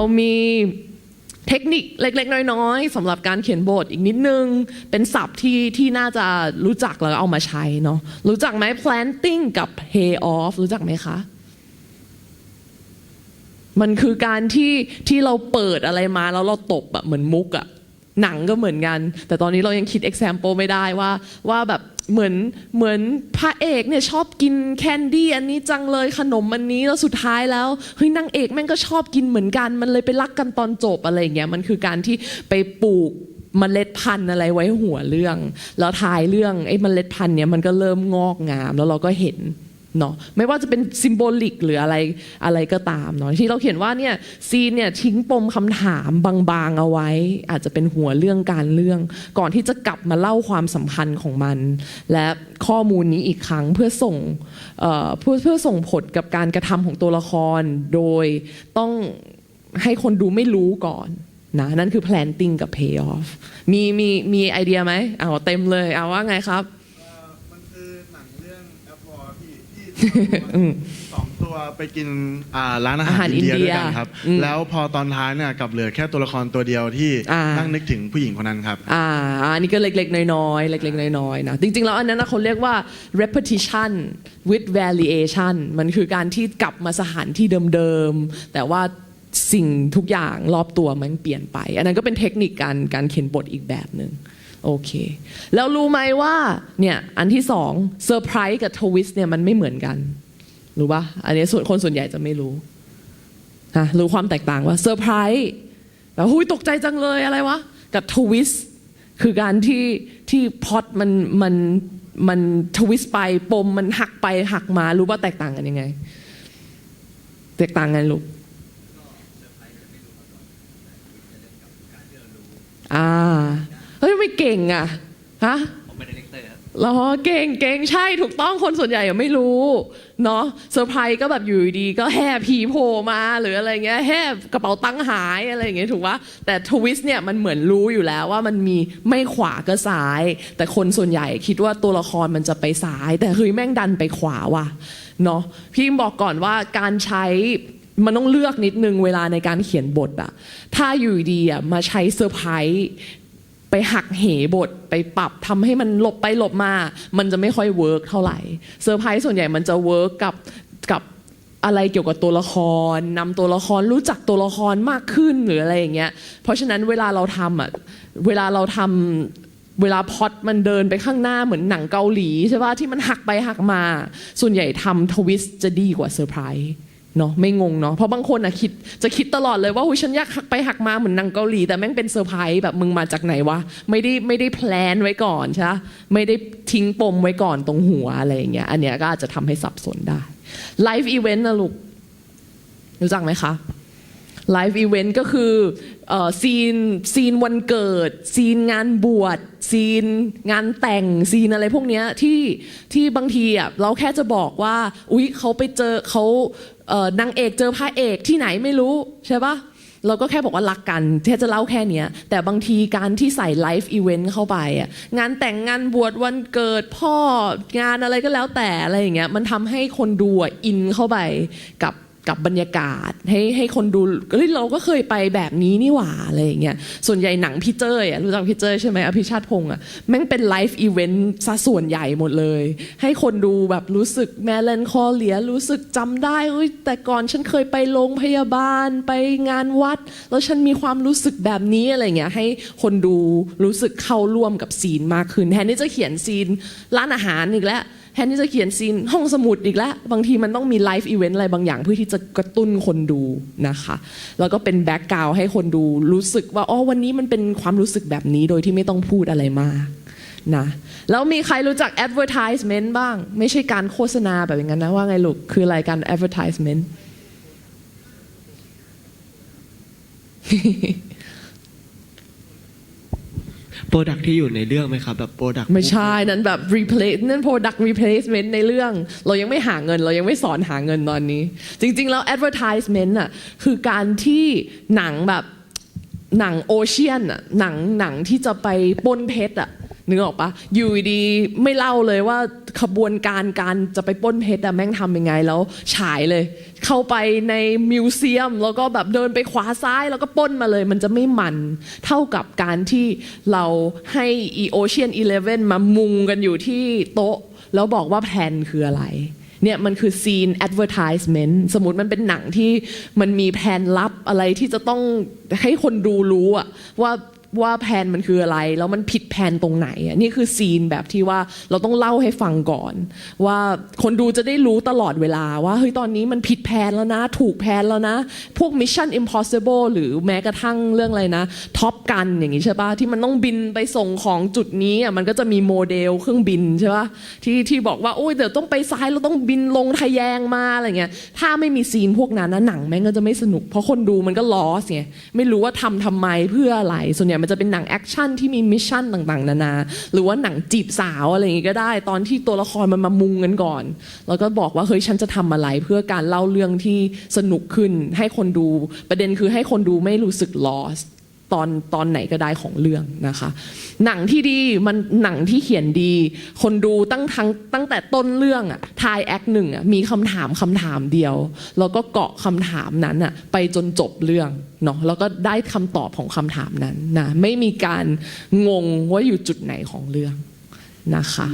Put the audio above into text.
เรามีเทคนิคเล็ก ๆ น้อยๆสำหรับการเขียนบทอีกนิดนึง เป็นศัพท์ที่ที่น่าจะรู้จักแล้วเอามาใช้เนาะรู้จักไหม planting กับ pay off รู้จักไหมคะ มันคือการที่ที่เราเปิดอะไรมาแล้วเราตบอะเหมือนมุกอะหนังก็เหมือนกัน แต่ตอนนี้เรายังคิด example ไม่ได้ว่าว่าแบบ เหมือนเหมือนพระเอกเนี่ยชอบกินแคนดี้อันนี้จังเลยขนมอันนี้แล้วสุดท้ายแล้วเฮ้ยนางเอกแม่งก็ชอบกินเหมือนกันมันเลยไปรักกันตอนจบอะไรอย่างเงี้ยมันคือการที่ไปปลูกเมล็ดพันธุ์อะไรไว้หัวเรื่อง แล้วท้ายเรื่องไอ้เมล็ดพันธุ์เนี่ยมันก็เริ่มงอกงามแล้วเราก็เห็น เนาะไม่ว่าจะเป็นซิมโบลิกหรืออะไรอะไรก็ตามเนาะที่เราเขียนว่าเนี่ยซีนเนี่ยทิ้งปมคำถามบางๆเอาไว้ อาจจะเป็นหัวเรื่องการเรื่อง ก่อนที่จะกลับมาเล่าความสัมพันธ์ของมัน และข้อมูลนี้อีกครั้งเพื่อส่งเอ่อเพื่อเพื่อส่งผลกับการกระทำของตัวละคร โดยต้องให้คนดูไม่รู้ก่อนนะนั่นคือ planting กับ payoff มีมีมีไอเดียไหมเอาเต็มเลยเอาว่าไงครับ เอ่อมันคือหนังเรื่องแอปวอร์พี่ที่ อืม สองตัวไปกินอ่าร้านอาอาหาหารรอินเดียอินเดียด้วยกันครับ อืมแล้วพอตอนท้ายเนี่ยกลับเหลือแค่ตัวละครตัวเดียวที่อ่านั่นั่งนึกถึงผู้หญิงคนนั้นครับ อ่าอันนี้ก็เล็กๆ น้อยๆ เล็กๆ น้อยๆนะจริง ๆ แล้วอันนั้นนะเขาเรียกว่า repetition with variation มันคือการที่กลับมาสถานที่เดิมๆ แต่ว่าสิ่งทุกอย่างรอบตัวมันเปลี่ยนไป อันนั้นก็เป็นเทคนิคการการเขียนบทอีกแบบหนึ่ง โอเค แล้วรู้ไหมว่าเนี่ยอันที่สองเซอร์ไพรส์กับทวิสต์เนี่ยมันไม่เหมือนกัน รู้ปะอันนี้ส่วนคนส่วนใหญ่จะไม่รู้ฮะรู้ความแตกต่างว่าเซอร์ไพรส์แบบหุยตกใจจังเลยอะไรวะ กับทวิสต์คือการที่ที่พล็อตมันมันมันทวิสต์ไปปมมันหักไปหักมารู้ว่าแตกต่างกันยังไง แตกต่างกันลูกอ่าเฮ้ย ไม่เก่งอะฮะผมเป็นดีเลกเตอร์ครับเหรอเก่งเก่งใช่ถูกต้องคนส่วนใหญ่ยังไม่รู้เนาะเซอร์ไพรส์ก็แบบอยู่ดีๆก็แห่ผีโผล่มาหรืออะไรเงี้ยแห่กระเป๋าตังค์หายอะไรอย่างเงี้ยถูกปะแต่ทวิสต์เนี่ยมันเหมือนรู้อยู่แล้วว่ามันมีไม่ขวาก็ซ้าย แต่คนส่วนใหญ่คิดว่าตัวละครมันจะไปซ้าย แต่เฮ้ยแม่งดันไปขวาว่ะเนาะพี่บอกก่อนว่าการใช้มันต้องเลือกนิดนึงเวลาในการเขียนบทอะถ้าอยู่ดีอะมาใช้เซอร์ไพรส์ ไปหักเหบทไปปรับทำให้มันหลบไปหลบมา มันจะไม่ค่อยเวิร์กเท่าไหร่เซอร์ไพรส์ส่วนใหญ่มันจะเวิร์กกับกับอะไรเกี่ยวกับตัวละครนำตัวละครรู้จักตัวละครมากขึ้นหรืออะไรอย่างเงี้ยเพราะฉะนั้นเวลาเราทำอะเวลาเราทำเวลาพอดมันเดินไปข้างหน้าเหมือนหนังเกาหลีใช่ป่ะที่มันหักไปหักมา ส่วนใหญ่ทำทวิสต์จะดีกว่าเซอร์ไพรส์ เนาะไม่งงเนาะเพราะบางคนอะคิดจะคิดตลอดเลยว่าหุยฉันอยากหักไปหักมาเหมือนนางเกาหลี แต่แม่งเป็นเซอร์ไพรส์แบบมึงมาจากไหนวะไม่ได้ไม่ได้แพลนไว้ก่อนใช่ไม่ได้ทิ้งปมไว้ก่อนตรงหัวอะไรอย่างเงี้ยอันเนี้ยก็อาจจะทำให้สับสนได้ไลฟ์อีเวนต์นะลูกรู้จักไหมคะไลฟ์อีเวนต์ก็คือเอ่อซีนซีนวันเกิด ซีนงานบวชซีนงานแต่งซีนอะไรพวกเนี้ยที่ที่บางทีอะเราแค่จะบอกว่า อุ๊ยเขาไปเจอเขา นางเอกเจอพระเอกที่ไหนไม่รู้ใช่ปะเราก็แค่บอกว่ารักกันแค่จะเล่าแค่เนี้ยแต่บางทีการที่ใส่ไลฟ์อีเวนต์เข้าไปอะงานแต่งงานบวชวันเกิดพ่องานอะไรก็แล้วแต่อะไรอย่างเงี้ยมันทำให้คนดูอินเข้าไปกับ กับบรรยากาศให้ให้คนดูเฮ้ยเราก็เคยไปแบบนี้นี่หว่าอะไรอย่างเงี้ยส่วนใหญ่หนังพี่เจ้ยอะรู้จักพี่เจ้ยใช่ไหมอภิชาติพงษ์อะแม่งเป็นไลฟ์อีเวนต์ซะส่วนใหญ่หมดเลย ให้คนดูแบบรู้สึกแมเลนคอเลียรู้สึกจำได้เอ้ยแต่ก่อนฉันเคยไปโรงพยาบาลไปงานวัด แล้วฉันมีความรู้สึกแบบนี้อะไรเงี้ยให้คนดูรู้สึกเข้าร่วมกับซีนมากขึ้นแทนที่จะเขียนซีนร้านอาหารอีกแล้ว นที่จะเขียนซีนห้องสมุดอีกแล้วบางทีมันต้องมีไลฟ์อีเวนต์อะไรบางอย่าง เพื่อที่จะกระตุ้นคนดูนะคะ แล้วก็เป็นแบ็กกราวให้คนดูรู้สึกว่าอ๋อวันนี้มันเป็นความรู้สึกแบบนี้โดยที่ไม่ต้องพูดอะไรมากนะแล้วมีใครรู้จัก advertisement บ้าง ไม่ใช่การโฆษณาแบบอย่างนั้นนะว่าไงลูก คืออะไรการ advertisement โปรดักที่อยู่ในเรื่องไหมครับแบบโปรดักไม่ใช่นั้นแบบ replace นั่น product replacement ในเรื่อง เรายังไม่หาเงิน เรายังไม่สอนหาเงินตอนนี้ จริง ๆ แล้ว advertisement อะคือการที่หนังแบบหนังโอเชียนอะหนังหนังที่จะไปปนเพชรอะ นึกออกปะอยู่ดีไม่เล่าเลยว่าขบวนการการจะไปป้นเพชรอะแม่งทำยังไงแล้วฉายเลย เข้าไปในมิวเซียม แล้วก็แบบเดินไปขวาซ้ายแล้วก็ป้นมาเลย มันจะไม่มันเท่ากับการที่เราให้อีโอเชียนอีเลฟเว่นมามุงกันอยู่ที่โต๊ะ แล้วบอกว่าแผนคืออะไรเนี่ยมันคือซีน advertisement สมมติมันเป็นหนังที่มันมีแผนลับอะไรที่จะต้องให้คนดูรู้อะว่า ว่าแผนมันคืออะไร แล้วมันผิดแผนตรงไหนอะนี่คือซีนแบบที่ว่าเราต้องเล่าให้ฟังก่อน ว่าคนดูจะได้รู้ตลอดเวลาว่าเฮ้ยตอนนี้มันผิดแผนแล้วนะ ถูกแผนแล้วนะ พวก Mission Impossible หรือแม้กระทั่งเรื่องอะไรนะท็อปกันอย่างนี้ใช่ปะที่มันต้องบินไปส่งของจุดนี้อะมันก็จะมีโมเดลเครื่องบินใช่ปะที่ที่บอกว่าโอ้ยเดี๋ยวต้องไปซ้ายเราต้องบินลงทะแยงมาอะไรเงี้ยถ้าไม่มีซีนพวกนั้นนะหนังแม่งก็จะไม่สนุก เพราะคนดูมันก็ลอสไงไม่รู้ว่าทำทำไมเพื่ออะไรส่วนใหญ่มันจะเป็นหนังแอคชั่นที่มีมิชชั่นต่างๆ นานา หรือว่าหนังจีบสาวอะไรอย่างงี้ก็ได้ ตอนที่ตัวละครมันมามุงกันก่อน แล้วก็บอกว่าเฮ้ยฉันจะทำอะไรเพื่อการเล่าเรื่องที่สนุกขึ้นให้คนดูประเด็นคือให้คนดูไม่รู้สึก lost ตอนตอนไหนก็ได้ของเรื่องนะคะ หนังที่ดีมันหนังที่เขียนดี คนดูตั้งทั้งตั้งแต่ต้นเรื่องอะทายแอคหนึ่งอะมีคำถามคำถามเดียว แล้วก็เกาะคำถามนั้นอะไปจนจบเรื่องเนาะแล้วก็ได้คำตอบของคำถามนั้นนะไม่มีการงงว่าอยู่จุดไหนของเรื่องนะคะ